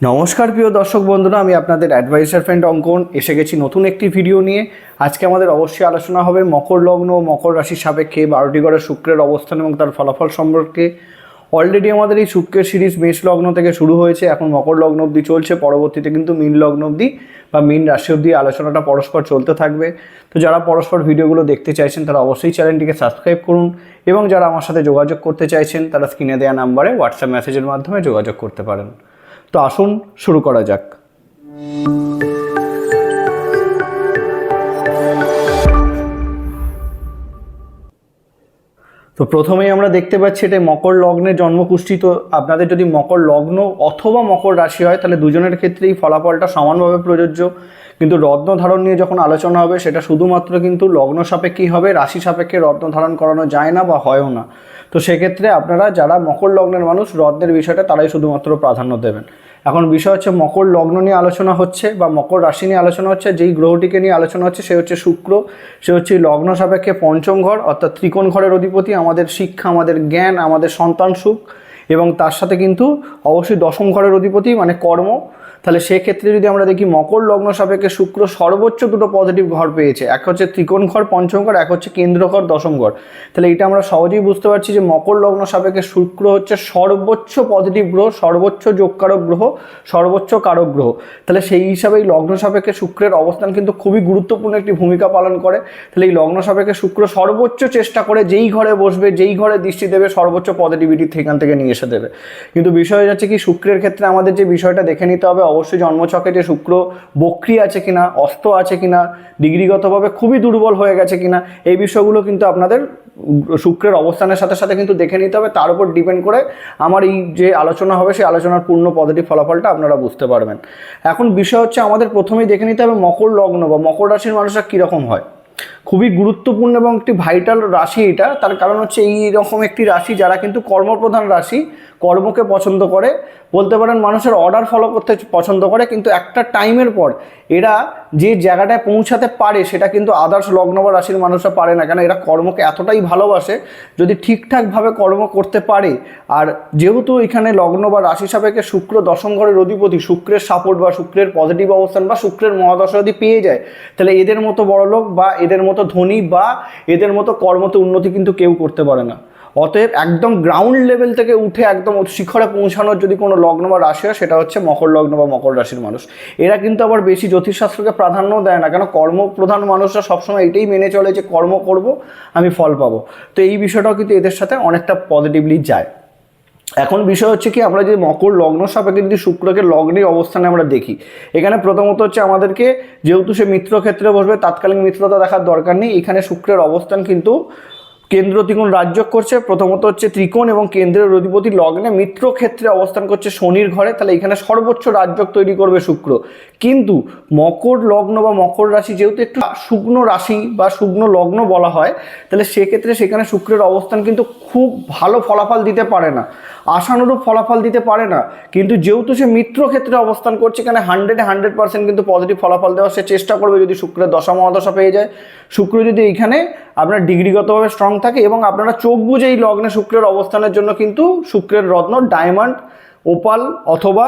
নমস্কার প্রিয় দর্শক বন্ধুরা, আমি আপনাদের অ্যাডভাইসার ফ্রেন্ড অঙ্কন। এসে গেছি নতুন একটি ভিডিও নিয়ে। আজকে আমাদের অবশ্যই আলোচনা হবে মকর লগ্ন ও মকর রাশির সাপেক্ষে বারোটি গড়ে শুক্রের অবস্থান এবং তার ফলাফল সম্পর্কে। অলরেডি আমাদের এই শুক্রের সিরিজ মেষ লগ্ন থেকে শুরু হয়েছে, এখন মকর লগ্ন অবধি চলছে, পরবর্তীতে কিন্তু মীন লগ্ন অবধি বা মীন রাশি অবধি আলোচনাটা পরস্পর চলতে থাকবে। তো যারা পরস্পর ভিডিওগুলো দেখতে চাইছেন, তারা অবশ্যই চ্যানেলটিকে সাবস্ক্রাইব করুন এবং যারা আমার সাথে যোগাযোগ করতে চাইছেন, তারা স্ক্রিনে দেওয়া নাম্বারে হোয়াটসঅ্যাপ মেসেজের মাধ্যমে যোগাযোগ করতে পারেন। তো আসুন, শুরু করা যাক। তো প্রথমেই আমরা দেখতে পাচ্ছি এটা মকর লগ্নে জন্মকুষ্ঠি তো আপনাদের যদি মকর লগ্ন অথবা মকর রাশি হয়, তাহলে দুজনের ক্ষেত্রেই ফলাফলটা সমানভাবে প্রযোজ্য। কিন্তু রত্ন ধারণ নিয়ে যখন আলোচনা হবে, সেটা শুধুমাত্র কিন্তু লগ্ন সাপেক্ষেই হবে, রাশি সাপেক্ষে রত্ন ধারণ করানো যায় না বা হয়ও না। তো সেক্ষেত্রে আপনারা যারা মকর লগ্নের মানুষ, রত্নের বিষয়টা তারাই শুধুমাত্র প্রাধান্য দেবেন। এখন বিষয় হচ্ছে, মকর লগ্ন নিয়ে আলোচনা হচ্ছে বা মকর রাশি নিয়ে আলোচনা হচ্ছে, যেই গ্রহটিকে নিয়ে আলোচনা হচ্ছে, সে হচ্ছে শুক্র, সে হচ্ছে লগ্ন সাপেক্ষে পঞ্চম ঘর, অর্থাৎ ত্রিকোণ ঘরের অধিপতি, আমাদের শিক্ষা, আমাদের জ্ঞান, আমাদের সন্তান সুখ এবং তার সাথে কিন্তু অবশ্যই দশম ঘরের অধিপতি মানে কর্ম তাহলে সেক্ষেত্রে যদি আমরা দেখি মকর লগ্ন সাপেক্ষে শুক্র সর্বোচ্চ দুটো পজিটিভ ঘর পেয়েছে। এক হচ্ছে ত্রিকোণ ঘর, পঞ্চম ঘর, এক হচ্ছে কেন্দ্র ঘর, দশম ঘর। তাহলে এটা আমরা সহজেই বুঝতে পারছি যে মকর লগ্ন সাপেক্ষে শুক্র হচ্ছে সর্বোচ্চ পজিটিভ গ্রহ, সর্বোচ্চ যোগকারক গ্রহ, সর্বোচ্চ কারক গ্রহ। তাহলে সেই হিসাবে এই লগ্ন সাপেক্ষে শুক্রের অবস্থান কিন্তু খুবই গুরুত্বপূর্ণ একটি ভূমিকা পালন করে। তাহলে এই লগ্ন সাপেক্ষে শুক্র সর্বোচ্চ চেষ্টা করে যেই ঘরে বসবে, যেই ঘরে দৃষ্টি দেবে, সর্বোচ্চ পজিটিভিটি সেখান থেকে নিয়ে এসে দেবে। কিন্তু বিষয় যাচ্ছে কি, শুক্রের ক্ষেত্রে আমাদের যে বিষয়টা দেখে নিতে হবে অবশ্যই জন্মছকে যে শুক্র বক্রি আছে কিনা, অস্ত আছে কিনা, ডিগ্রিগতভাবে খুবই দুর্বল হয়ে গেছে কিনা, এই বিষয়গুলো কিন্তু আপনাদের শুক্রের অবস্থানের সাথে সাথে কিন্তু দেখে নিতে হবে। তার উপর ডিপেন্ড করে আমার এই যে আলোচনা হবে, সেই আলোচনার পূর্ণ পজিটিভ ফলাফলটা আপনারা বুঝতে পারবেন। এখন বিষয় হচ্ছে আমাদের প্রথমেই দেখে নিতে হবে মকর লগ্ন বা মকর রাশির মানুষরা কীরকম হয়। খুবই গুরুত্বপূর্ণ এবং একটি ভাইটাল রাশি এটা। তার কারণ হচ্ছে এই রকম একটি রাশি যারা কিন্তু কর্মপ্রধান রাশি কর্মকে পছন্দ করে। বলতে পারেন মানুষের অর্ডার ফলো করতে পছন্দ করে, কিন্তু একটা টাইমের পর এরা যে জায়গাটায় পৌঁছাতে পারে, সেটা কিন্তু আদার্স লগ্ন বা রাশির মানুষরা পারে না। কেন? এরা কর্মকে এতটাই ভালোবাসে যদি ঠিকঠাকভাবে কর্ম করতে পারে। আর যেহেতু এখানে লগ্ন বা রাশি সাপেক্ষে শুক্র দশম ঘরের অধিপতি, শুক্রের সাপোর্ট বা শুক্রের পজিটিভ অবস্থান বা শুক্রের মহাদশা যদি পেয়ে যায়, তাহলে এদের মতো বড়লোক বা এদের মতো ধনী বা এদের মতো কর্মতে উন্নতি কিন্তু কেউ করতে পারে না। অতএব একদম গ্রাউন্ড লেভেল থেকে উঠে একদম শিখরে পৌঁছানোর যদি কোনো লগ্ন বা রাশি হয়, সেটা হচ্ছে মকর লগ্ন বা মকর রাশির মানুষ। এরা কিন্তু আবার বেশি জ্যোতিষশাস্ত্রকে প্রাধান্য দেয় না, কেন কর্মপ্রধান মানুষরা সবসময় এটাই মেনে চলে যে কর্ম করব, আমি ফল পাবো। তো এই বিষয়টাও কিন্তু এদের সাথে অনেকটা পজিটিভলি যায়। এখন বিষয় হচ্ছে কি, আমরা যে মকর লগ্ন সাপেক্ষে যদি শুক্রকে লগ্নের অবস্থানে আমরা দেখি, এখানে প্রথমত হচ্ছে আমাদেরকে যেহেতু সে মিত্র ক্ষেত্রে বসবে, তাৎকালীন মিত্রতা দেখার দরকার নেই। এখানে শুক্রের অবস্থান কিন্তু কেন্দ্র ত্রিকোণ রাজ্য করছে। প্রথমত হচ্ছে ত্রিকোণ এবং কেন্দ্রের অধিপতি লগ্নে মিত্র ক্ষেত্রে অবস্থান করছে শনির ঘরে। তাহলে এখানে সর্বোচ্চ রাজ্য তৈরি করবে শুক্র। কিন্তু মকর লগ্ন বা মকর রাশি যেহেতু একটু শুকনো রাশি বা শুকনো লগ্ন বলা হয়, তাহলে সেক্ষেত্রে সেখানে শুক্রের অবস্থান কিন্তু খুব ভালো ফলাফল দিতে পারে না। আশানুরূপ ফলাফল দিতে পারে না। কিন্তু যেহেতু সে মিত্র ক্ষেত্রে অবস্থান করছে, এখানে হান্ড্রেডে, হান্ড্রেড পার্সেন্ট কিন্তু পজিটিভ ফলাফল দেওয়ার সে চেষ্টা করবে যদি শুক্রের দশা মহাদশা পেয়ে যায়। শুক্র যদি এইখানে আপনার ডিগ্রিগতভাবে স্ট্রং থাকে এবং আপনারা চোখ বুঝে এই লগ্নে শুক্রের অবস্থানের জন্য কিন্তু শুক্রের রত্ন ডায়মন্ড ওপাল অথবা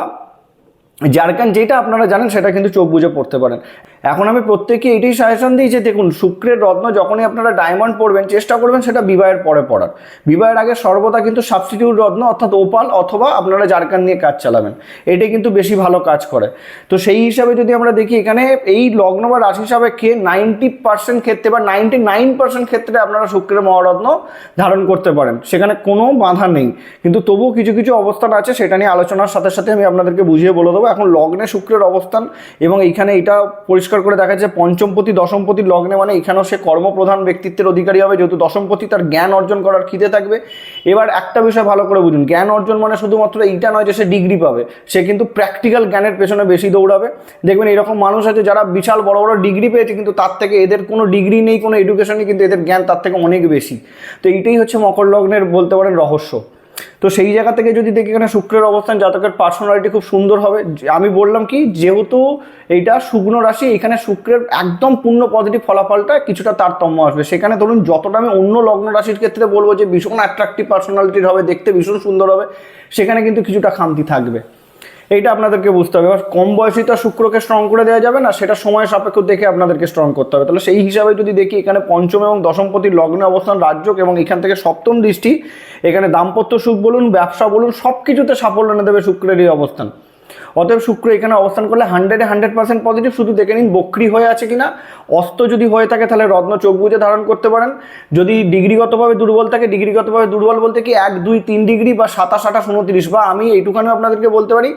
জারকান যেটা আপনারা জানেন সেটা কিন্তু চোখ বুঝে পড়তে পারেন। এখন আমি প্রত্যেককে এটাই সাজেশন দিই যে দেখুন, শুক্রের রত্ন যখনই আপনারা ডায়মন্ড পড়বেন চেষ্টা করবেন সেটা বিবাহের পরে পড়ার বিবাহের আগে সর্বদা কিন্তু সাবস্টিটিউট রত্ন অর্থাৎ ওপাল অথবা আপনারা জারকান নিয়ে কাজ চালাবেন। এটাই কিন্তু বেশি ভালো কাজ করে। তো সেই হিসাবে যদি আমরা দেখি এখানে, এই লগ্ন বা রাশি সাপেক্ষে নাইনটি পার্সেন্ট ক্ষেত্রে বা নাইনটি নাইন পার্সেন্ট ক্ষেত্রে আপনারা শুক্রের মহারত্ন ধারণ করতে পারেন। সেখানে কোনো বাধা নেই। কিন্তু তবুও কিছু কিছু অবস্থান আছে, সেটা নিয়ে আলোচনার সাথে সাথে আমি আপনাদেরকে বুঝিয়ে বলে দেবো। এখন লগ্নে শুক্রের অবস্থান এবং এইখানে এটা পরিষ্কার করে দেখা যাচ্ছে পঞ্চমপতি, দশমপতি লগ্নে মানে এখানেও সে কর্মপ্রধান ব্যক্তিত্বের অধিকারী হবে, যেহেতু দশমপতি তার জ্ঞান অর্জন করার খিদে থাকবে। এবার একটা বিষয় ভালো করে বুঝুন, জ্ঞান অর্জন মানে শুধুমাত্র এইটা নয় যে সে ডিগ্রি পাবে, সে কিন্তু প্র্যাকটিক্যাল জ্ঞানের পেছনে বেশি দৌড়াবে। দেখবেন এরকম মানুষ আছে যারা বিশাল বড় বড় ডিগ্রি পেয়েছে, কিন্তু তার থেকে এদের কোনো ডিগ্রি নেই, কোনো এডুকেশন নেই, কিন্তু এদের জ্ঞান তার থেকে অনেক বেশি। তো এইটাই হচ্ছে মকর লগ্নের বলতে পারেন রহস্য। তো সেই জায়গা থেকে যদি দেখি এখানে শুক্রের অবস্থান, জাতকের পার্সোনালিটি খুব সুন্দর হবে। আমি বললাম কি, যেহেতু এইটা শুকনো রাশি, এখানে শুক্রের একদম পূর্ণ পজিটিভ ফলাফলটা কিছুটা তারতম্য আসবে। সেখানে ধরুন, যতটা আমি অন্য লগ্ন রাশির ক্ষেত্রে বলব যে ভীষণ অ্যাট্রাক্টিভ পার্সোনালিটির হবে, দেখতে ভীষণ সুন্দর হবে, সেখানে কিন্তু কিছুটা খামতি থাকবে। এইটা আপনাদেরকে বুঝতে হবে। এবার কম বয়সী তো শুক্রকে স্ট্রং করে দেওয়া যাবে না, সেটা সময় সাপেক্ষ দেখে আপনাদেরকে স্ট্রং করতে হবে। তাহলে সেই হিসাবে যদি দেখি এখানে পঞ্চম এবং দশমপতির লগ্নে অবস্থান রাজ্যক এবং এখান থেকে সপ্তম দৃষ্টি, এখানে দাম্পত্য সুখ বলুন, ব্যবসা বলুন সব কিছুতে সাফল্য এনে দেবে শুক্রের এই অবস্থান। অতএব শুক্র এখানে অবস্থান করলে হান্ড্রেডে হান্ড্রেড পার্সেন্ট পজিটিভ শুধু দেখে নিন বক্রি হয়ে আছে কিনা। অস্ত যদি হয়ে থাকে তাহলে রত্ন চোখ বুঝে ধারণ করতে পারেন। যদি ডিগ্রিগতভাবে দুর্বল থাকে, ডিগ্রিগতভাবে দুর্বল বলতে কি এক, দুই, তিন ডিগ্রি বা সাতাশ, আঠাশ, উনত্রিশ বা আমি এইটুখানি আপনাদেরকে বলতে পারি,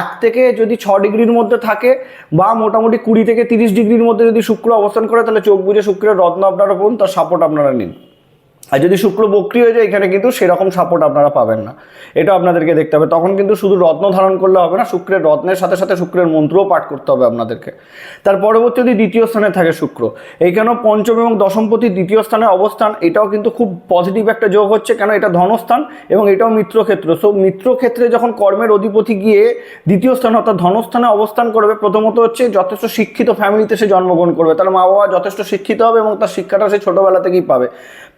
এক থেকে যদি ছ ডিগ্রির মধ্যে থাকে বা মোটামুটি কুড়ি থেকে তিরিশ ডিগ্রির মধ্যে যদি শুক্র অবস্থান করে, তাহলে চোখ বুঝে শুক্রের রত্ন আপনারা পড়ুন, তার সাপোর্ট আপনারা নিন। আর যদি শুক্র বক্রি হয়ে যায়, এখানে কিন্তু সেরকম সাপোর্ট আপনারা পাবেন না। এটা আপনাদেরকে দেখতে হবে। তখন কিন্তু শুধু রত্ন ধারণ করলে হবে না, শুক্রের রত্নের সাথে সাথে শুক্রের মন্ত্রও পাঠ করতে হবে আপনাদেরকে। তার পরবর্তী যদি দ্বিতীয় স্থানে থাকে শুক্র, এইখানেও পঞ্চম এবং দশমপতি দ্বিতীয় স্থানে অবস্থান, এটাও কিন্তু খুব পজিটিভ একটা যোগ হচ্ছে, কেন এটা ধনস্থান এবং এটাও মিত্রক্ষেত্র। সো মিত্রক্ষেত্রে যখন কর্মের অধিপতি গিয়ে দ্বিতীয় স্থানে অর্থাৎ ধনস্থানে অবস্থান করবে, প্রথমত হচ্ছে যথেষ্ট শিক্ষিত ফ্যামিলিতে সে জন্মগ্রহণ করবে। তার মা বাবা যথেষ্ট শিক্ষিত হবে এবং তার শিক্ষাটা সে ছোটোবেলা থেকেই পাবে।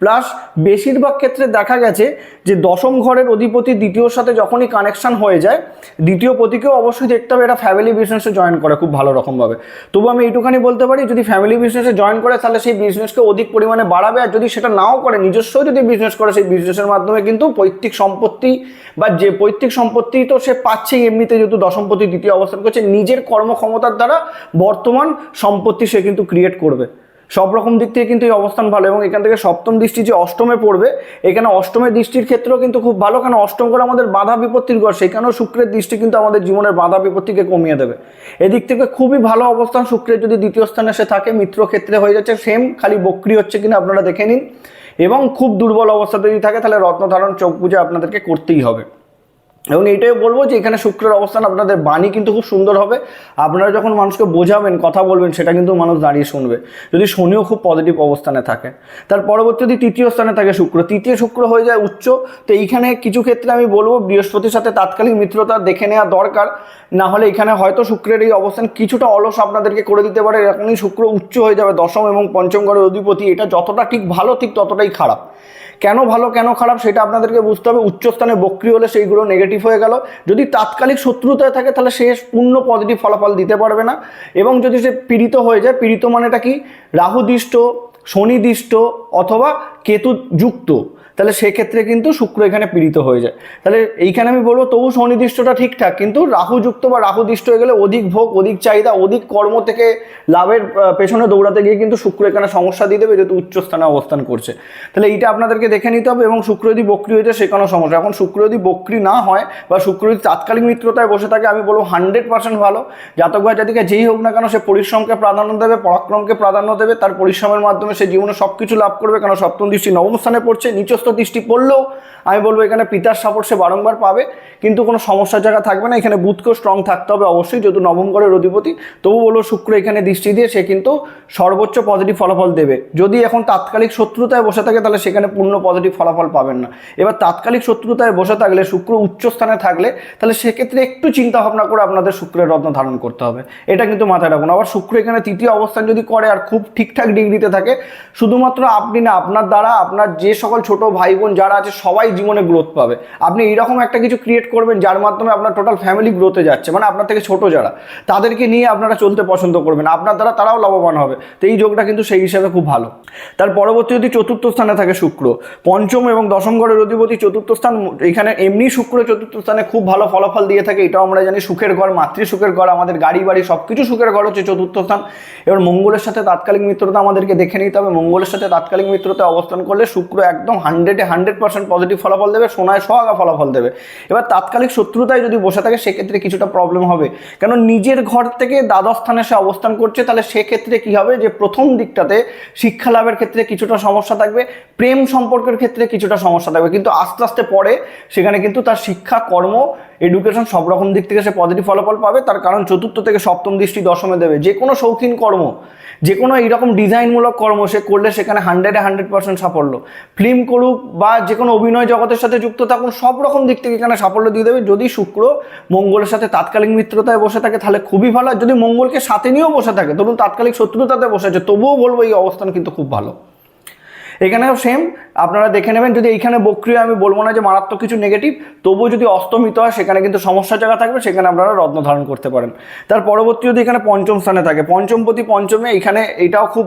প্লাস বেশিরভাগ ক্ষেত্রে দেখা গেছে যে দশম ঘরের অধিপতি দ্বিতীয়র সাথে যখনই কানেকশন হয়ে যায়, দ্বিতীয় পতিকেও অবশ্যই দেখতে হবে এটা ফ্যামিলি বিজনেসে জয়েন করে খুব ভালো রকমভাবে। তবু আমি এইটুখানি বলতে পারি, যদি ফ্যামিলি বিজনেসে জয়েন করে তাহলে সেই বিজনেসকে অধিক পরিমাণে বাড়াবে আর যদি সেটা নাও করে নিজস্ব যদি বিজনেস করে সেই বিজনেসের মাধ্যমে কিন্তু পৈতৃক সম্পত্তি বা যে পৈতৃক সম্পত্তি তো সে পাচ্ছেই এমনিতে যেহেতু দশমপতি দ্বিতীয় অবস্থান করছে, নিজের কর্মক্ষমতার দ্বারা বর্তমান সম্পত্তি সে কিন্তু ক্রিয়েট করবে। সব রকম দিক থেকে কিন্তু এই অবস্থান ভালো এবং এখান থেকে সপ্তম দৃষ্টি যে অষ্টমে পড়বে, এখানে অষ্টমের দৃষ্টির ক্ষেত্রেও কিন্তু খুব ভালো কারণ অষ্টম করে আমাদের বাধা বিপত্তির ঘর, সেখানেও শুক্রের দৃষ্টি কিন্তু আমাদের জীবনের বাধা বিপত্তিকে কমিয়ে দেবে। এদিক থেকে খুবই ভালো অবস্থান, শুক্রের যদি দ্বিতীয় স্থানে সে থাকে, মিত্র ক্ষেত্রে হয়ে যাচ্ছে সেম খালি বক্রি হচ্ছে কিনা আপনারা দেখে নিন। এবং খুব দুর্বল অবস্থাতে যদি থাকে, তাহলে রত্নধারণ, চোখ বুঝে আপনাদেরকে করতেই হবে। এবং এইটাই বলব যে এখানে শুক্রের অবস্থান, আপনাদের বাণী কিন্তু খুব সুন্দর হবে। আপনারা যখন মানুষকে বোঝাবেন, কথা বলবেন, সেটা কিন্তু মানুষ দাঁড়িয়ে শুনবে। যদি শনিও খুব পজিটিভ অবস্থানে থাকে। তার পরবর্তী যদি তৃতীয় স্থানে থাকে শুক্র। তৃতীয় শুক্র হয়ে যায় উচ্চ। তো এইখানে কিছু ক্ষেত্রে আমি বলব, বৃহস্পতির সাথে তাৎকালিক মিত্রতা দেখে নেওয়া দরকার। না হলে এখানে হয়তো শুক্রের এই অবস্থান কিছুটা অলস আপনাদেরকে করে দিতে পারে। এরকমই শুক্র উচ্চ হয়ে যাবে দশম এবং পঞ্চম ঘরের অধিপতি। এটা যতটা ঠিক ভালো, ঠিক ততটাই খারাপ। কেন ভালো, কেন খারাপ সেটা আপনাদেরকে বুঝতে হবে। উচ্চস্থানে বক্রি হলে সেইগুলো নেগেটিভ হয়ে গেল। যদি তাৎকালিক শত্রুতায় থাকে, তাহলে সে পূর্ণ পজিটিভ ফলাফল দিতে পারবে না। এবং যদি সে পীড়িত হয়ে যায়, পীড়িত মানেটা কি? রাহুদিষ্ট শনিদিষ্ট অথবা কেতু যুক্ত। তাহলে সেক্ষেত্রে কিন্তু শুক্র এখানে পীড়িত হয়ে যায়। তাহলে এইখানে আমি বলব, তবু সনির্দিষ্টটা ঠিকঠাক, কিন্তু রাহুযুক্ত বা রাহুদৃষ্ট হয়ে গেলে অধিক ভোগ, অধিক চাহিদা, অধিক কর্ম থেকে লাভের পেছনে দৌড়াতে গিয়ে কিন্তু শুক্র এখানে সমস্যা দিয়ে দেবে, যেহেতু উচ্চস্থানে অবস্থান করছে। তাহলে এইটা আপনাদেরকে দেখে নিতে হবে এবং শুক্র যদি বক্রি হয়ে যায় সেখানেও সমস্যা। এখন শুক্র যদি বক্রি না হয় বা শুক্র যদি তাৎকালিক মিত্রতায় বসে থাকে, আমি বলব হান্ড্রেড পার্সেন্ট ভালো। জাতক বা জাতিকে যেই হোক না কেন, সে পরিশ্রমকে প্রাধান্য দেবে, পরাক্রমকে প্রাধান্য দেবে, তার পরিশ্রমের মাধ্যমে সে জীবনে সব কিছু লাভ করবে, কেন সপ্তম দৃষ্টি নবম স্থানে পড়ছে নিচস্থ দৃষ্টি পড়লেও আমি বলব এখানে পিতার সাপোর্ট সে বারংবার পাবে, কিন্তু কোনো সমস্যার জায়গা থাকবে না। এখানে বুধকেও স্ট্রং থাকতে হবে অবশ্যই, যেহেতু নবম ঘরের অধিপতি। তবু বলব শুক্র এখানে দৃষ্টি দিয়ে সে কিন্তু সর্বোচ্চ পজিটিভ ফলাফল দেবে। যদি এখন তাৎকালিক শত্রুতায় বসে থাকে, তাহলে সেখানে পূর্ণ পজিটিভ ফলাফল পাবেন না। এবার তাৎকালিক শত্রুতায় বসে থাকলে, শুক্র উচ্চ স্থানে থাকলে, তাহলে সেক্ষেত্রে একটু চিন্তা ভাবনা করে আপনাদের শুক্রের রত্ন ধারণ করতে হবে। এটা কিন্তু মাথায় রাখুন। আবার শুক্র এখানে তৃতীয় অবস্থান যদি করে আর খুব ঠিকঠাক ডিগ্রিতে থাকে, শুধুমাত্র আপনি না, আপনার দ্বারা, আপনার যে সকল ছোট ভাই বোন যারা আছে, সবাই জীবনে গ্রোথ পাবে। আপনি এইরকম একটা কিছু ক্রিয়েট করবেন, যার মাধ্যমে আপনার টোটাল ফ্যামিলি গ্রোথে যাচ্ছে মানে আপনার থেকে ছোট যারা, তাদেরকে নিয়ে আপনারা চলতে পছন্দ করবেন, আপনার দ্বারা তারাও লাভবান হবে। তো এই যোগটা কিন্তু সেই হিসাবে খুব ভালো। তার পরবর্তী যদি চতুর্থ স্থানে থাকে শুক্র, পঞ্চম এবং দশম ঘরের অধিপতি চতুর্থ স্থান, এখানে এমনি শুক্র চতুর্থ স্থানে খুব ভালো ফলাফল দিয়ে থাকে, এটাও আমরা জানি, সুখের ঘর, মাতৃ সুখের ঘর, আমাদের গাড়ি, বাড়ি সব কিছু সুখের ঘর হচ্ছে চতুর্থ স্থান। এবার মঙ্গলের সাথে তাৎকালিক মিত্রতা আমাদেরকে দেখে নিতে হবে, মঙ্গলের সাথে তাৎকালিক মিত্রতা অবস্থান করলে শুক্র একদম হান্ড্রেডে হান্ড্রেড পার্সেন্ট পজিটিভ ফলাফল দেবে, সোনায় সোহাগা ফলাফল দেবে। এবার তাৎকালিক শত্রুতায় যদি বসে থাকে, সেক্ষেত্রে কিছুটা প্রবলেম হবে। কেন নিজের ঘর থেকে দ্বাদশ স্থানে সে অবস্থান করছে, তাহলে সেক্ষেত্রে কি হবে? যে প্রথম দিকটাতে শিক্ষা লাভের ক্ষেত্রে কিছুটা সমস্যা থাকবে, প্রেম সম্পর্কের ক্ষেত্রে কিছুটা সমস্যা থাকবে। কিন্তু আস্তে আস্তে পরে সেখানে কিন্তু তার শিক্ষা, কর্ম এডুকেশন সব রকম দিক থেকে সে পজিটিভ ফলাফল পাবে। তার কারণ চতুর্থ থেকে সপ্তম দৃষ্টি দশমে দেবে। যে কোনো শৌখিন কর্ম, যে কোনো এইরকম ডিজাইনমূলক কর্ম সে করলে সেখানে হান্ড্রেডে হান্ড্রেড পার্সেন্ট সাফল্য। ফিল্ম করুক বা যে কোনো অভিনয় জগতের সাথে যুক্ত থাকুন, সব রকম দিক থেকে এখানে সাফল্য দিয়ে দেবে। যদি শুক্র মঙ্গলের সাথে তাৎকালিক মিত্রতায় বসে থাকে, তাহলে খুবই ভালো। আর যদি মঙ্গলকে সাথে নিয়েও বসে থাকে, ধরুন তাৎকালিক শত্রুতাতে বসে আছে তবুও বলব এই অবস্থান কিন্তু খুব ভালো। এখানেও সেম আপনারা দেখে নেবেন, যদি এইখানে বক্রিয়, আমি বলব না যে মারাত্মক কিছু নেগেটিভ তবুও যদি অস্তমিত হয়, সেখানে কিন্তু সমস্যার জায়গা থাকবে, সেখানে আপনারা রত্ন ধারণ করতে পারেন। তার পরবর্তী যদি এখানে পঞ্চম স্থানে থাকে, পঞ্চমপতি পঞ্চমে এখানে এটাও খুব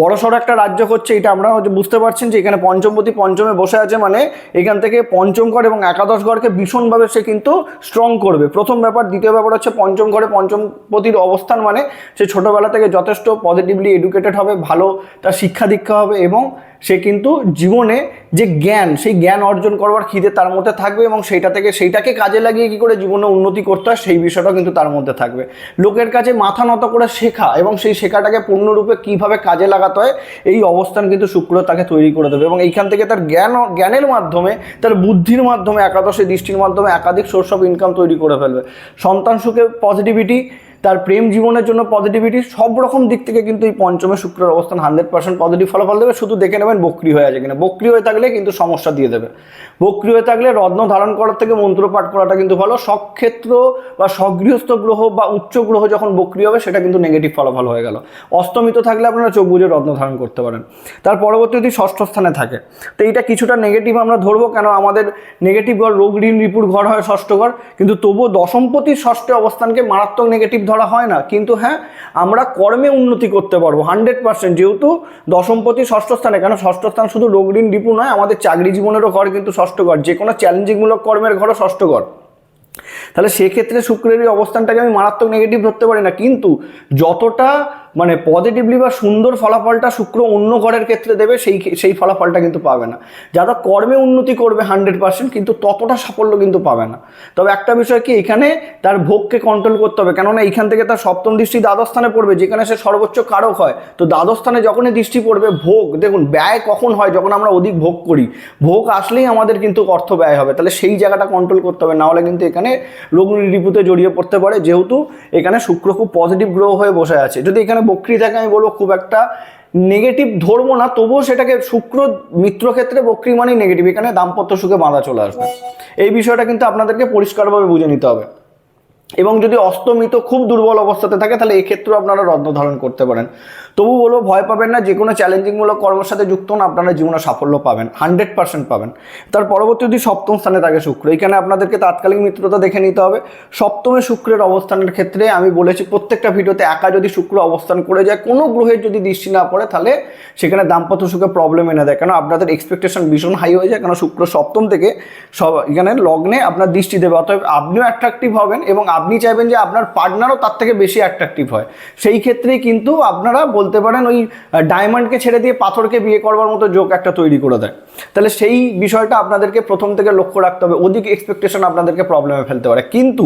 বড় সড়ো একটা রাজ্য হচ্ছে, এটা আমরা বুঝতে পারছেন যে এখানে পঞ্চমপতি পঞ্চমে বসে আছে মানে এখান থেকে পঞ্চমগড় এবং একাদশগড়কে ভীষণভাবে সে কিন্তু স্ট্রং করবে। প্রথম ব্যাপার, দ্বিতীয় ব্যাপার হচ্ছে পঞ্চমগড়ে পঞ্চমপতির অবস্থান মানে সে ছোটোবেলা থেকে যথেষ্ট পজিটিভলি এডুকেটেড হবে, ভালো তার শিক্ষা দীক্ষা হবে এবং সে কিন্তু জীবনে যে জ্ঞান, সেই জ্ঞান অর্জন করবার খিদে তার মধ্যে থাকবে এবং সেইটা থেকে, সেইটাকে কাজে লাগিয়ে কী করে জীবনে উন্নতি করতে হয়, সেই বিষয়টাও কিন্তু তার মধ্যে থাকবে। লোকের কাছে মাথা নত করে শেখা এবং সেই শেখাটাকে পূর্ণরূপে কীভাবে কাজে লাগাতে হয়, এই অবস্থান কিন্তু শুক্র তাকে তৈরি করে দেবে এবং এইখান থেকে তার জ্ঞান, জ্ঞানের মাধ্যমে, তার বুদ্ধির মাধ্যমে, একাদশী দৃষ্টির মাধ্যমে একাধিক সোর্স অফ ইনকাম তৈরি করে ফেলবে। সন্তান সুখে পজিটিভিটি তার প্রেম জীবনের জন্য পজিটিভিটি সব রকম দিক থেকে কিন্তু এই পঞ্চমে শুক্রের অবস্থান হান্ড্রেড পার্সেন্ট পজিটিভ ফলাফল দেবে। শুধু দেখে নেবেন বক্রি হয়ে আছে কিনা। বক্রি হয়ে থাকলে কিন্তু সমস্যা দিয়ে দেবে। বক্রি হয়ে থাকলে রত্ন ধারণ করার থেকে মন্ত্র পাঠ করাটা কিন্তু ভালো। সক্ষেত্র বা স্বগৃহস্থ গ্রহ বা উচ্চ গ্রহ যখন বক্রি হবে, সেটা কিন্তু নেগেটিভ ফলাফল হয়ে গেল। অস্তমিত থাকলে আপনারা চোখ বুঝে রত্ন ধারণ করতে পারেন। তার পরবর্তী যদি ষষ্ঠ স্থানে থাকে। তো এইটা কিছুটা নেগেটিভ আমরা ধরবো, কেন আমাদের নেগেটিভ ঘর রোগ ঋণ রিপুর ঘর হয় ষষ্ঠ ঘর। কিন্তু তবুও দশমপতির ষষ্ঠে অবস্থানকে মারাত্মক নেগেটিভ ধরা হয় না। কিন্তু হ্যাঁ আমরা কর্মে উন্নতি করতে পারব। হান্ড্রেড পার্সেন্ট, যেহেতু দশমপতি ষষ্ঠ স্থানে। কেন? ষষ্ঠ স্থান শুধু রোগরিন ডিপু নয়, আমাদের চাকরি জীবনেরও ঘর কিন্তু ষষ্ঠ ঘর। যে কোনো চ্যালেঞ্জিংমূলক কর্মের ঘরও ষষ্ঠ ঘর। তাহলে সেক্ষেত্রে শুক্রের অবস্থানটাকে আমি মারাত্মক নেগেটিভ ধরতে পারি না। কিন্তু যতটা মানে পজিটিভলি বা সুন্দর ফলাফলটা শুক্র অন্য ঘরের ক্ষেত্রে দেবে, সেই সেই ফলাফলটা কিন্তু পাবে না। যারা কর্মে উন্নতি করবে হান্ড্রেড পার্সেন্ট কিন্তু ততটা সাফল্য কিন্তু পাবে না। তবে একটা বিষয় কি, এখানে তার ভোগকে কন্ট্রোল করতে হবে। কেননা এইখান থেকে তার সপ্তম দৃষ্টি দ্বাদশ স্থানে পড়বে, যেখানে সে সর্বোচ্চ কারক হয়। তো দ্বাদশ স্থানে যখনই দৃষ্টি পড়বে, ভোগ, দেখুন, ব্যয় কখন হয়, যখন আমরা অধিক ভোগ করি, ভোগ আসলেই আমাদের কিন্তু অর্থ ব্যয় হবে। তাহলে সেই জায়গাটা কন্ট্রোল করতে হবে। নাহলে কিন্তু এখানে রোগ রিপুতে জড়িয়ে পড়তে পারে, যেহেতু এখানে শুক্র খুব পজিটিভ গ্রহ হয়ে বসে আছে। যদি এখানে বক্রি থাকে আমি বলব খুব একটা নেগেটিভ ধরবো না, তবুও সেটাকে শুক্র মিত্র ক্ষেত্রে বক্রি মানেই নেগেটিভ এখানে দাম্পত্য সুখে বাঁধা চলে আসবে। এই বিষয়টা কিন্তু আপনাদেরকে পরিষ্কারভাবে বুঝে নিতে হবে। এবং যদি অস্তমিত খুব দুর্বল অবস্থাতে থাকে, তাহলে এক্ষেত্রেও আপনারা রত্ন ধারণ করতে পারেন। তবু বলব, ভয় পাবেন না যে কোনো চ্যালেঞ্জিংমূলক কর্মের সাথে যুক্ত হন, আপনারা জীবনে সাফল্য পাবেন হান্ড্রেড পার্সেন্ট পাবেন। তার পরবর্তী যদি সপ্তম স্থানে থাকে শুক্র। এখানে আপনাদেরকে তাৎকালিক মিত্রতা দেখে নিতে হবে। সপ্তমে শুক্রের অবস্থানের ক্ষেত্রে আমি বলেছি, প্রত্যেকটা ভিডিওতে একা যদি শুক্র অবস্থান করে যায়, কোনো গ্রহের যদি দৃষ্টি না পড়ে, তাহলে সেখানে দাম্পত্য সুখে প্রবলেম এনে দেয়। কেন? আপনাদের এক্সপেকটেশন ভীষণ হাই হয়ে যায়। কেন? শুক্র সপ্তম থেকে সব এখানে লগ্নে আপনার দৃষ্টি দেবে। অতএব আপনিও অ্যাট্রাকটিভ হবেন এবং আপনি চাইবেন যে আপনার পার্টনারও তার থেকে বেশি অ্যাট্রাকটিভ হয়। সেই ক্ষেত্রেই কিন্তু আপনারা বলতে পারেন, ওই ডায়মন্ডকে ছেড়ে দিয়ে পাথরকে বিয়ে করবার মতো যোগ একটা তৈরি করে দেয়। তাহলে সেই বিষয়টা আপনাদেরকে প্রথম থেকে লক্ষ্য রাখতে হবে। ওদিকে এক্সপেকটেশন আপনাদেরকে প্রবলেমে ফেলতে পারে। কিন্তু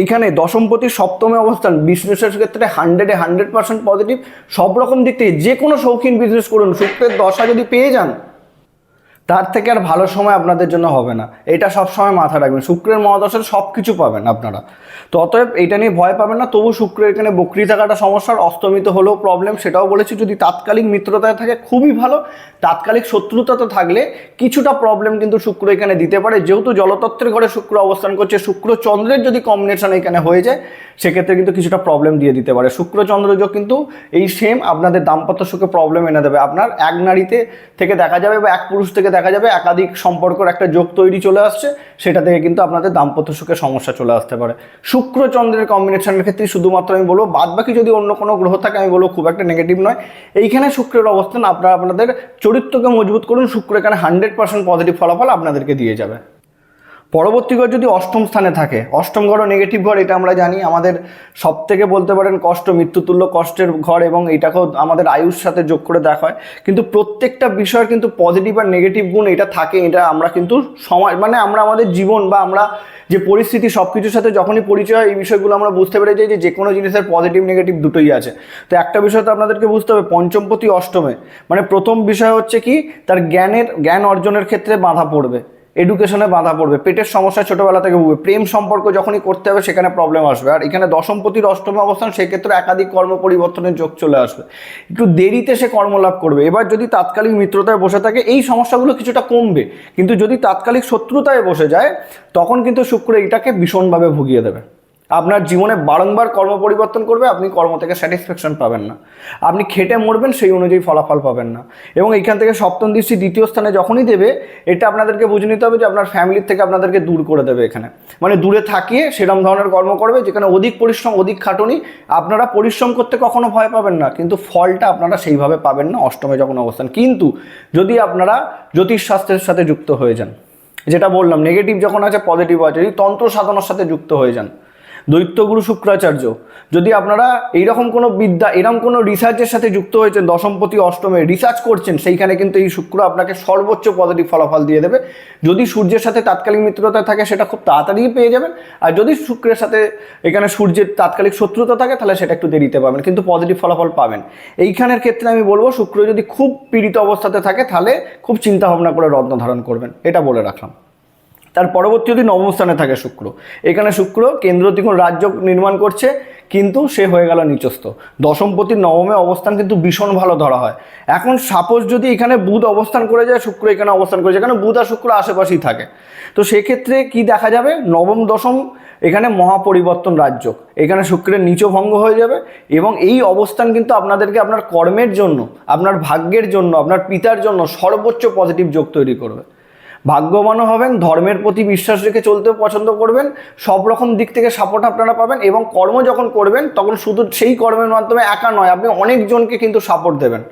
এইখানে দশমপতি সপ্তমে অবস্থান বিজনেসের ক্ষেত্রে হান্ড্রেডে হান্ড্রেড পার্সেন্ট পজিটিভ সব রকম দিক থেকে যে কোনো শৌখিন বিজনেস করুন শুক্রের দশা যদি পেয়ে যান তার থেকে আর ভালো সময় আপনাদের জন্য হবে না। এটা সবসময় মাথা রাখবেন। শুক্রের মহাদশার সব কিছু পাবেন আপনারা। তো অতএব এটা নিয়ে ভয় পাবেন না। তবু শুক্রের এখানে বকরি থাকাটা সমস্যার অস্তমিত হলেও প্রবলেম সেটাও বলেছি। যদি তাৎকালিক মিত্রতায় থাকে, খুবই ভালো। তাৎকালিক শত্রুতাতে থাকলে কিছুটা প্রবলেম কিন্তু শুক্র এখানে দিতে পারে। যেহেতু জলতত্ত্বের ঘরে শুক্র অবস্থান করছে, শুক্র চন্দ্রের যদি কম্বিনেশন এখানে হয়ে যায়, সেক্ষেত্রে কিন্তু কিছুটা প্রবলেম দিয়ে দিতে পারে। শুক্র চন্দ্র যোগ কিন্তু এই সেম আপনাদের দাম্পত্য সুখে প্রবলেম এনে দেবে। আপনার এক নারীতে থেকে দেখা যাবে বা এক পুরুষ থেকে দেখা যাবে, একাধিক সম্পর্কর একটা যোগ তৈরি চলে আসছে, সেটা থেকে কিন্তু আপনাদের দাম্পত্য সুখে সমস্যা চলে আসতে পারে। শুক্র চন্দ্রের কম্বিনেশনের ক্ষেত্রে শুধুমাত্র আমি বলব, বাদ বাকি যদি অন্য কোনো গ্রহ থাকে, আমি বলব খুব একটা নেগেটিভ নয়। এইখানে শুক্রের অবস্থান, আপনারা আপনাদের চরিত্রকে মজবুত করুন, শুক্র এখানে হান্ড্রেড পার্সেন্ট পজিটিভ ফলাফল আপনাদেরকে দিয়ে যাবে। পরবর্তী ঘর যদি অষ্টম স্থানে থাকে, অষ্টম ঘরও নেগেটিভ ঘর, এটা আমরা জানি, আমাদের সব থেকে বলতে পারেন কষ্ট, মৃত্যুতুল্য কষ্টের ঘর এবং এটাকেও আমাদের আয়ুর সাথে যোগ করে দেখা হয়। কিন্তু প্রত্যেকটা বিষয়ের কিন্তু পজিটিভ আর নেগেটিভ গুণ এটা থাকে, এটা আমরা কিন্তু সমাজ মানে আমরা আমাদের জীবন বা আমরা যে পরিস্থিতি সব কিছুর সাথে যখনই পরিচয় হয়, এই বিষয়গুলো আমরা বুঝতে পেরে যাই যে যে কোনো জিনিসের পজিটিভ নেগেটিভ দুটোই আছে। তো একটা বিষয় তো আপনাদেরকে বুঝতে হবে পঞ্চমপতি অষ্টমে মানে প্রথম বিষয় হচ্ছে কি, তার জ্ঞানের, জ্ঞান অর্জনের ক্ষেত্রে বাধা পড়বে। এডুকেশনে বাধা পড়বে। পেটের সমস্যা ছোটবেলা থেকে ভুগবে। প্রেম সম্পর্ক যখনই করতে হবে, সেখানে প্রবলেম আসবে। আর এখানে দশমপতির অষ্টম অবস্থান, সেক্ষেত্রে একাধিক কর্ম পরিবর্তনের যোগ চলে আসবে। একটু দেরিতে সে কর্মলাভ করবে। এবার যদি তাৎকালিক মিত্রতায় বসে থাকে, এই সমস্যাগুলো কিছুটা কমবে। কিন্তু যদি তাৎকালিক শত্রুতায় বসে যায়, তখন কিন্তু শুক্র এটাকে ভীষণভাবে ভুগিয়ে দেবে। আপনার জীবনে বারংবার কর্ম পরিবর্তন করবে, আপনি কর্ম থেকে স্যাটিসফ্যাকশন পাবেন না। আপনি খেটে মরবেন, সেই অনুযায়ী ফলাফল পাবেন না। এবং এইখান থেকে সপ্তম দৃষ্টি দ্বিতীয় স্থানে যখনই দেবে, এটা আপনাদেরকে বুঝে নিতে হবে যে আপনার ফ্যামিলির থেকে আপনাদেরকে দূর করে দেবে এখানে। মানে দূরে থাকিয়ে সেরকম ধরনের কর্ম করবে, যেখানে অধিক পরিশ্রম, অধিক খাটুনি, আপনারা পরিশ্রম করতে কখনো ভয় পাবেন না। কিন্তু ফলটা আপনারা সেইভাবে পাবেন না অষ্টমে যখন অবস্থান। কিন্তু যদি আপনারা জ্যোতিষশাস্ত্রের সাথে যুক্ত হয়ে যান, যেটা বললাম নেগেটিভ যখন আছে পজিটিভ আছে, যদি তন্ত্র সাধনার সাথে যুক্ত হয়ে যান দৈত্যগুরু শুক্রাচার্য। যদি আপনারা এইরকম কোনো বিদ্যা এরকম কোনো রিসার্চের সাথে যুক্ত হয়েছেন, দশমপতি অষ্টমে রিসার্চ করছেন, সেইখানে কিন্তু এই শুক্র আপনাকে সর্বোচ্চ পজিটিভ ফলাফল দিয়ে দেবে। যদি সূর্যের সাথে তাৎকালিক মিত্রতা থাকে, সেটা খুব তাড়াতাড়ি পেয়ে যাবেন। আর যদি শুক্রের সাথে এখানে সূর্যের তাৎকালিক শত্রুতা থাকে, তাহলে সেটা একটু দেরিতে পাবেন, কিন্তু পজিটিভ ফলাফল পাবেন। এইখানের ক্ষেত্রে আমি বলব, শুক্র যদি খুব পীড়িত অবস্থাতে থাকে, তাহলে খুব চিন্তা ভাবনা করে রত্ন ধারণ করবেন। এটা বলে রাখলাম। তার পরবর্তী যদি নবম স্থানে থাকে শুক্র। এখানে শুক্র কেন্দ্র ত্রিকোণ রাজ্য নির্মাণ করছে, কিন্তু সে হয়ে গেল নিচস্থ। দশমপতির নবমে অবস্থান কিন্তু ভীষণ ভালো ধরা হয়। এখন সাপোজ যদি এখানে বুধ অবস্থান করে যায়, শুক্র এখানে অবস্থান করে যায়, এখানে বুধ আর শুক্র আশেপাশেই থাকে। তো সেক্ষেত্রে কি দেখা যাবে? নবম, দশম এখানে মহাপরিবর্তন রাজ্য। এখানে শুক্রের নিচ ভঙ্গ হয়ে যাবে এবং এই অবস্থান কিন্তু আপনাদেরকে আপনার কর্মের জন্য, আপনার ভাগ্যের জন্য, আপনার পিতার জন্য সর্বোচ্চ পজিটিভ যোগ তৈরি করবে। ভাগ্যবানও হবেন, ধর্মের প্রতি বিশ্বাস রেখে চলতেও পছন্দ করবেন, সব রকম দিক থেকে সাপোর্ট আপনারা পাবেন এবং কর্ম যখন করবেন, তখন শুধু সেই কর্মের মাধ্যমে একা নয়, আপনি অনেকজনকে কিন্তু সাপোর্ট দেবেন।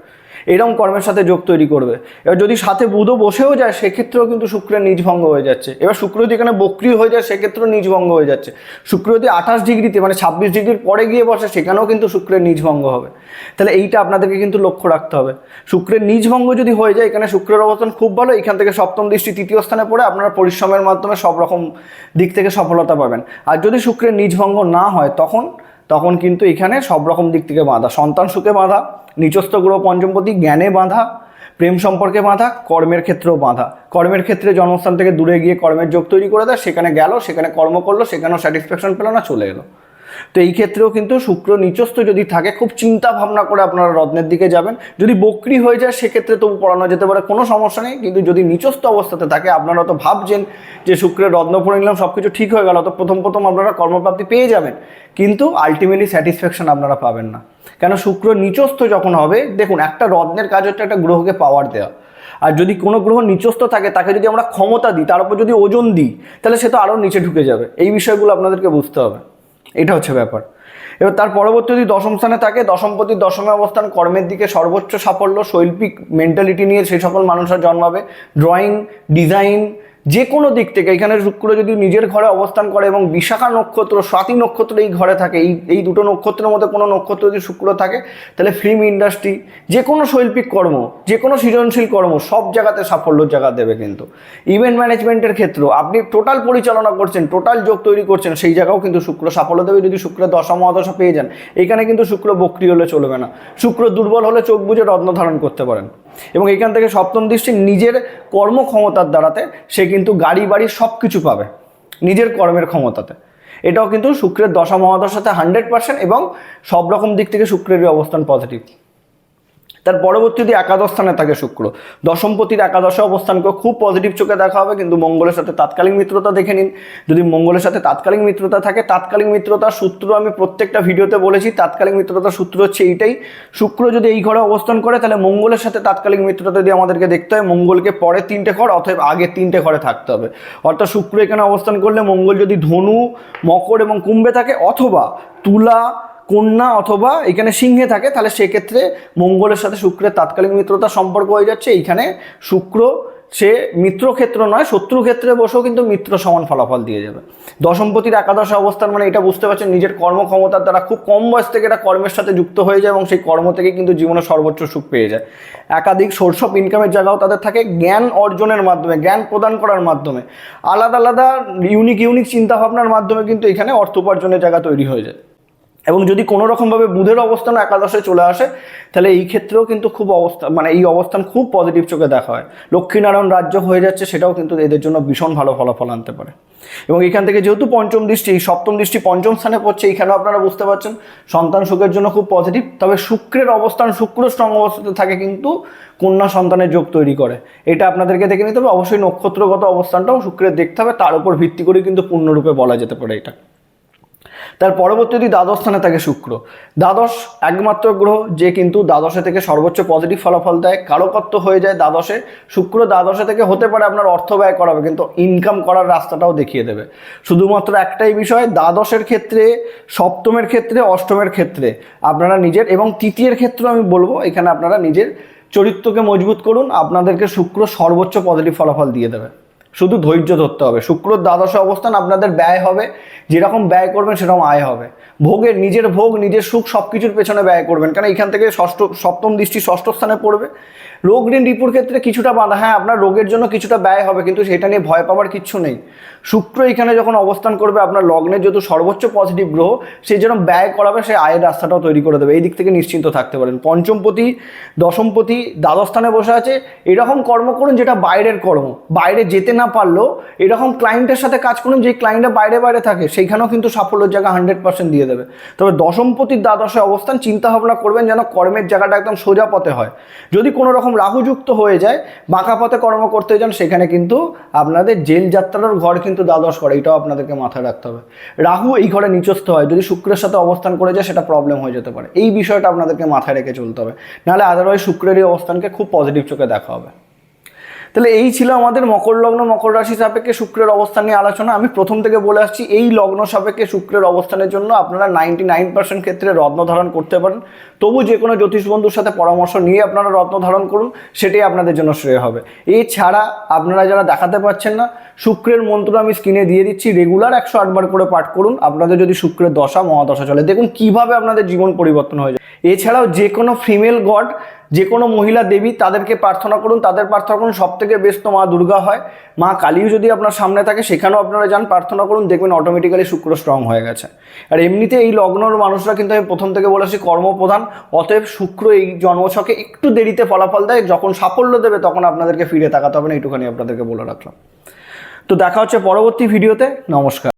এরকম কর্মের সাথে যোগ তৈরি করবে। এবার যদি সাথে বুধও বসেও যায়, সেক্ষেত্রেও কিন্তু শুক্রের নিজভঙ্গ হয়ে যাচ্ছে। এবার শুক্র যদি এখানে বক্রি হয়ে যায়, সেক্ষেত্রেও নিজভঙ্গ হয়ে যাচ্ছে। শুক্র যদি আঠাশ ডিগ্রিতে মানে ছাব্বিশ ডিগ্রির পরে গিয়ে বসে, সেখানেও কিন্তু শুক্রের নিজভঙ্গ হবে। তাহলে এইটা আপনাদেরকে কিন্তু লক্ষ্য রাখতে হবে। শুক্রের নিজভঙ্গ যদি হয়ে যায়, এখানে শুক্রের অবস্থান খুব ভালো, এখান থেকে সপ্তম দৃষ্টি তৃতীয় স্থানে পড়ে আপনারা পরিশ্রমের মাধ্যমে সব রকম দিক থেকে সফলতা পাবেন। আর যদি শুক্রের নিজভঙ্গ না হয়, তখন তখন কিন্তু এখানে সব রকম দিক থেকে বাঁধা। সন্তান সুখে বাঁধা নিচস্থ গ্রহ পঞ্চমপতি জ্ঞানে বাঁধা, প্রেম সম্পর্কে বাঁধা, কর্মের ক্ষেত্রেও বাঁধা। কর্মের ক্ষেত্রে জন্মস্থান থেকে দূরে গিয়ে কর্মের যোগ তৈরি করে দেয়, সেখানে গেল, সেখানে কর্ম করল, সেখানেও স্যাটিসফ্যাকশন পেল না, চলে এলো। তো এই ক্ষেত্রেও কিন্তু শুক্র নিচস্থ যদি থাকে, খুব চিন্তা ভাবনা করে আপনারা রত্নের দিকে যাবেন। যদি বকরি হয়ে যায়, সেক্ষেত্রে তবু পড়ানো যেতে পারে, কোনো সমস্যা নেই। কিন্তু যদি নিচস্থ অবস্থাতে থাকে, আপনারা তো ভাবছেন যে শুক্রের রত্ন পড়ে নিলাম সব কিছু ঠিক হয়ে গেল তো প্রথম প্রথম আপনারা কর্মপ্রাপ্তি পেয়ে যাবেন। কিন্তু আলটিমেটলি স্যাটিসফ্যাকশন আপনারা পাবেন না। কেন, শুক্র নিচস্থ যখন হবে, দেখুন, একটা রত্নের কাজ হচ্ছে একটা গ্রহকে পাওয়ার দেওয়া। আর যদি কোনো গ্রহ নিচস্থ থাকে, তাকে যদি আমরা ক্ষমতা দিই, তার উপর যদি ওজন দিই, তাহলে সে তো আরও নিচে ঢুকে যাবে। এই বিষয়গুলো আপনাদেরকে বুঝতে হবে। এটা হচ্ছে ব্যাপার। এবার তার পরবর্তী যদি দশম স্থানে থাকে দশমপতি দশমে অবস্থান, কর্মের দিকে সর্বোচ্চ সাফল্য, শৈল্পিক মেন্টালিটি নিয়ে সেই সকল মানুষরা জন্মাবে। ড্রয়িং ডিজাইন যে কোনো দিক থেকে, এখানে শুক্র যদি নিজের ঘরে অবস্থান করে এবং বিশাখা নক্ষত্র, স্বাতি নক্ষত্র এই ঘরে থাকে, এই এই দুটো নক্ষত্রের মধ্যে কোনো নক্ষত্র যদি শুক্র থাকে, তাহলে ফিল্ম ইন্ডাস্ট্রি যে কোনো শৈল্পিক কর্ম, যে কোনো সৃজনশীল কর্ম, সব জায়গাতে সাফল্যর জায়গা দেবে কিন্তু। ইভেন্ট ম্যানেজমেন্টের ক্ষেত্র আপনি টোটাল পরিচালনা করছেন টোটাল যোগ তৈরি করছেন, সেই জায়গাও কিন্তু শুক্র সাফল্য দেবে। যদি শুক্র দশা, মহাদশা পেয়ে যান, এখানে কিন্তু শুক্র বক্রি হলে চলবে না। শুক্র দুর্বল হলে চোখ বুঝে রত্ন ধারণ করতে পারেন। এবং এখান থেকে সপ্তম দৃষ্টি নিজের কর্মক্ষমতার দ্বারাতে সে কিন্তু গাড়ি বাড়ি সব কিছু পাবে নিজের কর্মের ক্ষমতাতে। এটাও কিন্তু শুক্রের দশা মহাদশাতে হান্ড্রেড পার্সেন্ট এবং সব রকম দিক থেকে শুক্রেরই অবস্থান পজিটিভ তার পরবর্তী যদি একাদশ স্থানে থাকে শুক্র। দশমপতির একাদশে অবস্থানকেও খুব পজিটিভ চোখে দেখা হবে, কিন্তু মঙ্গলের সাথে তাৎকালিক মিত্রতা দেখে নিন। যদি মঙ্গলের সাথে তাৎকালিক মিত্রতা থাকে, তাৎকালিক মিত্রতার সূত্র আমি প্রত্যেকটা ভিডিওতে বলেছি, তাৎকালিক মিত্রতার সূত্র হচ্ছে এইটাই। শুক্র যদি এই ঘরে অবস্থান করে, তাহলে মঙ্গলের সাথে তাৎকালিক মিত্রতা যদি আমাদেরকে দেখতে হয়, মঙ্গলকে পরে তিনটে ঘর, অথবা আগে তিনটে ঘরে থাকতে হবে। অর্থাৎ শুক্র এখানে অবস্থান করলে মঙ্গল যদি ধনু, মকর এবং কুম্ভে থাকে, অথবা তুলা কন্যা অথবা এখানে সিংহে থাকে, তাহলে সেক্ষেত্রে মঙ্গলের সাথে শুক্রের তাৎকালীন মিত্রতা সম্পর্ক হয়ে যাচ্ছে। এইখানে শুক্র, সে মিত্র ক্ষেত্র নয় শত্রু ক্ষেত্রে বসেও কিন্তু মিত্র সমান ফলাফল দিয়ে যাবে। দশমপতির একাদশ অবস্থান মানে এটা বুঝতে পারছেন, নিজের কর্মক্ষমতার দ্বারা খুব কম বয়স থেকে এটা কর্মের সাথে যুক্ত হয়ে যায় এবং সেই কর্ম থেকে কিন্তু জীবনে সর্বোচ্চ সুখ পেয়ে যায়। একাধিক সোর্স ইনকামের জায়গাও তাদের থাকে, জ্ঞান অর্জনের মাধ্যমে, জ্ঞান প্রদান করার মাধ্যমে। আলাদা আলাদা ইউনিক ইউনিক চিন্তাভাবনার মাধ্যমে কিন্তু এখানে অর্থ উপার্জনের জায়গা তৈরি হয়ে যায়। এবং যদি কোনো রকমভাবে বুধের অবস্থান একাদশে চলে আসে, তাহলে এই ক্ষেত্রেও কিন্তু খুব অবস্থা মানে এই অবস্থান খুব পজিটিভ চোখে দেখা হয়। লক্ষ্মীনারায়ণ রাজ্য হয়ে যাচ্ছে, সেটাও কিন্তু এদের জন্য ভীষণ ভালো ফলাফল আনতে পারে। এবং এখান থেকে যেহেতু পঞ্চম দৃষ্টি সপ্তম দৃষ্টি পঞ্চম স্থানে পড়ছে এখানেও আপনারা বুঝতে পারছেন, সন্তান সুখের জন্য খুব পজিটিভ তবে শুক্রের অবস্থান শুক্র স্ট্রং অবস্থাতে থাকে কিন্তু কন্যা সন্তানের যোগ তৈরি করে। এটা আপনাদেরকে দেখে নিতে হবে, অবশ্যই নক্ষত্রগত অবস্থানটাও শুক্রের দেখতে হবে, তার উপর ভিত্তি করে কিন্তু পূর্ণরূপে বলা যেতে পারে এটা। তার পরবর্তী দ্বাদশ স্থানে থাকে শুক্র। দ্বাদশ একমাত্র গ্রহ যে কিন্তু দ্বাদশে থেকে সর্বোচ্চ পজিটিভ ফলাফল দেয় কারকত্ব হয়ে যায় দ্বাদশে। শুক্র দ্বাদশে থেকে হতে পারে আপনার অর্থ ব্যয় করাবে কিন্তু ইনকাম করার রাস্তাটাও দেখিয়ে দেবে। শুধুমাত্র একটাই বিষয়, দ্বাদশের ক্ষেত্রে, সপ্তমের ক্ষেত্রে, অষ্টমের ক্ষেত্রে আপনারা নিজের এবং তৃতীয়ের ক্ষেত্রে আমি বলব, এখানে আপনারা নিজের চরিত্রকে মজবুত করুন, আপনাদেরকে শুক্র সর্বোচ্চ পজিটিভ ফলাফল দিয়ে দেবে। শুধু ধৈর্য ধরতে হবে। শুক্র দ্বাদশ অবস্থান আপনাদের ব্যয় হবে। যেরকম ব্যয় করবেন সেরকম আয় হবে। ভোগের, নিজের ভোগ, নিজের সুখ সব কিছুর পেছনে ব্যয় করবেন। কারণ এখান থেকে ষষ্ঠ, সপ্তম দৃষ্টি ষষ্ঠ স্থানে পড়বে। রোগ ঋণ রিপুর ক্ষেত্রে কিছুটা বাধা হ্যাঁ আপনার রোগের জন্য কিছুটা ব্যয় হবে, কিন্তু সেটা নিয়ে ভয় পাওয়ার কিচ্ছু নেই। শুক্র এখানে যখন অবস্থান করবে, আপনার লগ্নের যেহেতু সর্বোচ্চ পজিটিভ গ্রহ সেই জন্য ব্যয় করাবে, সে আয়ের রাস্তাটাও তৈরি করে দেবে। এই দিক থেকে নিশ্চিন্ত থাকতে পারেন। পঞ্চমপতি, দশমপতি দ্বাদশ স্থানে বসে আছে। এরকম কর্ম করুন যেটা বাইরের কর্ম। বাইরে যেতে না পারলেও এরকম ক্লায়েন্টের সাথে কাজ করুন, যে ক্লায়েন্টটা বাইরে বাইরে থাকে, সেইখানেও কিন্তু সাফল্যের জায়গা হান্ড্রেড পার্সেন্ট দিয়ে দেবে। তবে দশমপতির দ্বাদশে অবস্থান চিন্তা ভাবনা করবেন যেন কর্মের জায়গাটা একদম সোজা পথে হয়। যদি কোনো রকম রাহুযুক্ত হয়ে যায়, বাঁকা পথে কর্ম করতে যান, সেখানে কিন্তু আপনাদের জেল যাত্রার ঘর কিন্তু দ্বাদশ করে এটাও আপনাদেরকে মাথায় রাখতে হবে। রাহু এই ঘরে নিচস্থ হয়, যদি শুক্রের সাথে অবস্থান করে যায়, সেটা প্রবলেম হয়ে যেতে পারে। এই বিষয়টা আপনাদেরকে মাথায় রেখে চলতে হবে। নাহলে আদারওয়াইজ শুক্রের এই অবস্থানকে খুব পজিটিভ চোখে দেখা হবে। তাহলে এই ছিল আমাদের মকর লগ্ন, মকর রাশি সাপেক্ষে শুক্রের অবস্থান নিয়ে আলোচনা। আমি প্রথম থেকে বলে আসছি, এই লগ্ন সাপেক্ষে শুক্রের অবস্থানের জন্য আপনারা নাইনটি নাইন পার্সেন্ট ক্ষেত্রে রত্ন ধারণ করতে পারেন। তবু যে কোনো জ্যোতিষ বন্ধুর সাথে পরামর্শ নিয়ে আপনারা রত্ন ধারণ করুন, সেটাই আপনাদের জন্য শ্রেয় হবে। এছাড়া আপনারা যারা দেখাতে পাচ্ছেন না, শুক্রের মন্ত্র আমি স্ক্রিনে দিয়ে দিচ্ছি রেগুলার একশো আটবার করে পাঠ করুন। আপনাদের যদি শুক্রের দশা, মহাদশা চলে, দেখুন কীভাবে আপনাদের জীবন পরিবর্তন হয়ে যায়। এছাড়াও যে কোনো ফিমেল গড যে কোনো মহিলা দেবী, তাদেরকে প্রার্থনা করুন। তাদের প্রার্থনা করুন সব থেকে বেস্ট তো মা দুর্গা হয়। মা কালীও যদি আপনার সামনে থাকে, সেখানেও আপনারা যান, প্রার্থনা করুন, দেখবেন অটোমেটিক্যালি শুক্র স্ট্রং হয়ে গেছে। আর এমনিতে এই লগ্নর মানুষরা কিন্তু আমি প্রথম থেকে বলেছি, কর্মপ্রধান। অতএব শুক্র এই জন্মছকে একটু দেরিতে ফলাফল দেয়, যখন সাফল্য দেবে, তখন আপনাদেরকে ফিরে তাকাতে হবে না, এইটুখানি আপনাদেরকে বলে রাখলাম। তো দেখা হচ্ছে পরবর্তী ভিডিওতে নমস্কার।